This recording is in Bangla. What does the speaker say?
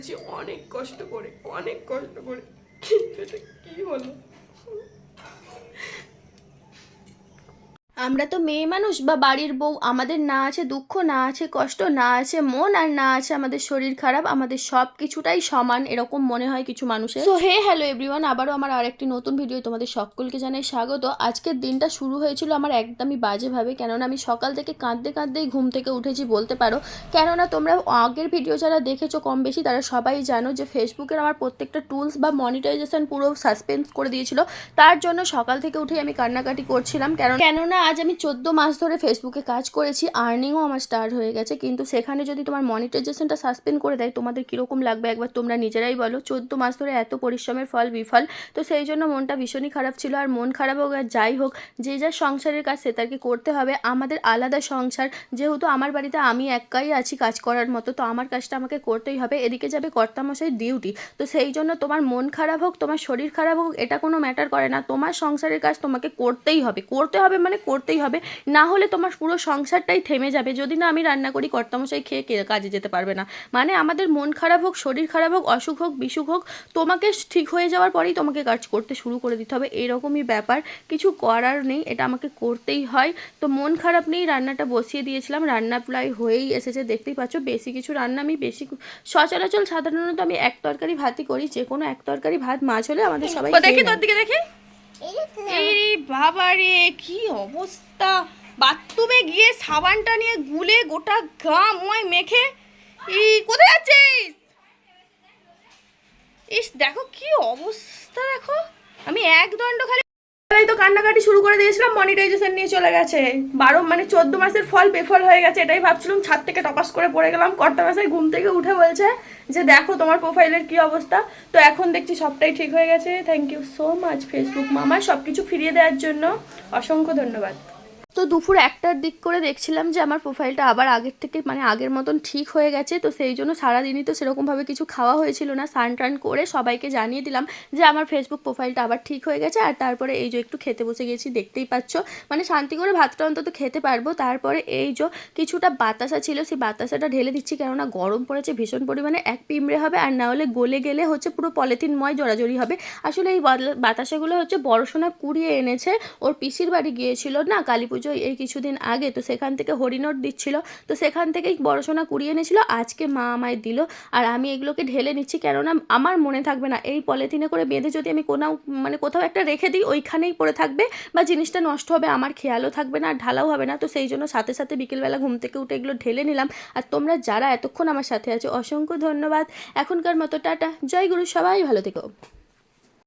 করেছি অনেক কষ্ট করে অনেক কষ্ট করে। কিন্তু এটা কি হলো আমরা তো মেয়ে মানুষ বা বাড়ির বউ আমাদের না আছে দুঃখ না আছে কষ্ট না আছে মন আর না আছে আমাদের শরীর খারাপ আমাদের সব কিছুটাই সমান এরকম মনে হয় কিছু মানুষের। তো হে হ্যালো এভরিওয়ান আবারও আমার আরেকটি নতুন ভিডিও তোমাদের সকলকে জানাই স্বাগত। আজকের দিনটা শুরু হয়েছিল আমার একদমই বাজেভাবে কেননা আমি সকাল থেকে কাঁদতে কাঁদতেই ঘুম থেকে উঠেছি বলতে পারো। কেননা তোমরা আগের ভিডিও যারা দেখেছ কম বেশি তারা সবাই জানো যে ফেসবুকের আমার প্রত্যেকটা টুলস বা মনিটাইজেশন পুরো সাসপেন্স করে দিয়েছিল। তার জন্য সকাল থেকে উঠেই আমি কান্নাকাটি করছিলাম কেন কেননা আজ আমি চোদ্দ মাস ধরে ফেসবুকে কাজ করেছি আর্নিংও আমার স্টার্ট হয়ে গেছে। কিন্তু সেখানে যদি তোমার মনিটাইজেশনটা সাসপেন্ড করে দেয়, তোমাদের কীরকম লাগবে? একবার তোমরা নিজেরাই বলো। চোদ্দ মাস ধরে এত পরিশ্রমের ফল, বিফল। তো সেই জন্য মনটা ভীষণই খারাপ ছিল। আর মন খারাপ হোক আর যাই হোক, যে যার সংসারের কাজ সে তারকে করতে হবে। আমাদের আলাদা সংসার। যেহেতু আমার বাড়িতে আমি একাই আছি কাজ করার মতো, তো আমার কাজটা আমাকে করতেই হবে। এদিকে যাবে কর্তামশাই ডিউটি তো সেই জন্য তোমার মন খারাপ হোক, তোমার শরীর খারাপ হোক, এটা কোনো ম্যাটার করে না। তোমার সংসারের কাজ তোমাকে করতেই হবে। করতে হবে মানে করতেই হবে। না হলে তোমার পুরো সংসারটাই থেমে যাবে। যদি না আমি রান্না করি কর্তামশাই খেয়ে কাজে যেতে পারবে না। মানে আমাদের মন খারাপ হোক শরীর খারাপ হোক অসুখ হোক বিসুখ হোক তোমাকে ঠিক হয়ে যাওয়ার পরেই তোমাকে কাজ করতে শুরু করে দিতে হবে। এরকমই ব্যাপার। কিছু করার নেই এটা আমাকে করতেই হয়। তো মন খারাপ নেই রান্নাটা বসিয়ে দিয়েছিলাম। রান্না প্রায় হয়েই এসেছে দেখতেই পাচ্ছ। বেশি কিছু রান্না আমি বেশি সচরাচর সাধারণত আমি এক তরকারি ভাতই করি। যে কোনো এক তরকারি ভাত মাছ হলে আমাদের সবাই দেখি তোর দিকে দেখি। এই বাবা রে কি অবস্থা? বাথরুমে গিয়ে সাবানটা নিয়ে গুলে গোটা গা ময় মেখে। ই কোথায় যাচ্ছিস? ইস, দেখো কি অবস্থা দেখো। আমি এক দণ্ড খালি এই তো কান্নাকাটি শুরু করে দিয়েছিলাম মনিটাইজেশন নিয়ে চলে গেছে। বারো মানে চোদ্দ মাসের ফল বেফল হয়ে গেছে, এটাই ভাবছিলাম, ছাদ থেকে টপাস করে পড়ে গেলাম। কর্তা মাসে ঘুম থেকে উঠে বলছে যে, দেখো তোমার প্রোফাইলের কি অবস্থা? তো এখন দেখছি সবটাই ঠিক হয়ে গেছে। Thank you so much Facebook মামা সব কিছু ফিরিয়ে দেওয়ার জন্য অসংখ্য ধন্যবাদ। তো দুপুর একটার দিক করে দেখছিলাম যে আমার প্রোফাইলটা আবার আগের থেকে মানে আগের মতন ঠিক হয়ে গেছে। তো সেই জন্য সারাদিনই তো সেরকমভাবে কিছু খাওয়া হয়েছিল না। স্নান টান করে সবাইকে জানিয়ে দিলাম যে আমার ফেসবুক প্রোফাইলটা আবার ঠিক হয়ে গেছে। আর তারপরে এই যে একটু খেতে বসে গেছি দেখতেই পাচ্ছ। মানে শান্তি করে ভাতটা অন্তত খেতে পারব। তারপরে এই যে কিছুটা বাতাসা ছিল, সেই বাতাসাটা ঢেলে দিচ্ছি। কেননা গরম পড়েছে, ভীষণ পরিমাণে এক পিমড়ে হবে। আর না হলে গলে গেলে হচ্ছে পুরো পলিথিনময় জড়াজড়ি হবে। আসলে এই বাতাসাগুলো হচ্ছে বড়সোনা কুড়িয়ে এনেছে। ওর পিসির বাড়ি গিয়েছিল না কালী পুজো এই কিছুদিন আগে তো সেখান থেকে হরিণট দিচ্ছিল, তো সেখান থেকেই বড়সোনা কুড়িয়ে এনেছিল, আজকে মা আমায় দিল। আর আমি এগুলোকে ঢেলে নিচ্ছি, কেননা আমার মনে থাকবে না, এই পলিথিনে করে বেঁধে যদি আমি কোনাও মানে কোথাও একটা রেখে দিই, ওইখানেই পড়ে থাকবে বা জিনিসটা নষ্ট হবে, আমার খেয়ালও থাকবে না, আর ঢালাও হবে না। তো সেই জন্য সাথে সাথে বিকেলবেলা ঘুম থেকে উঠে এগুলো ঢেলে নিলাম। আর তোমরা যারা এতক্ষণ আমার সাথে আছো, অসংখ্য ধন্যবাদ। এখনকার মতো টাটা, জয় গুরু, সবাই ভালো থেকো।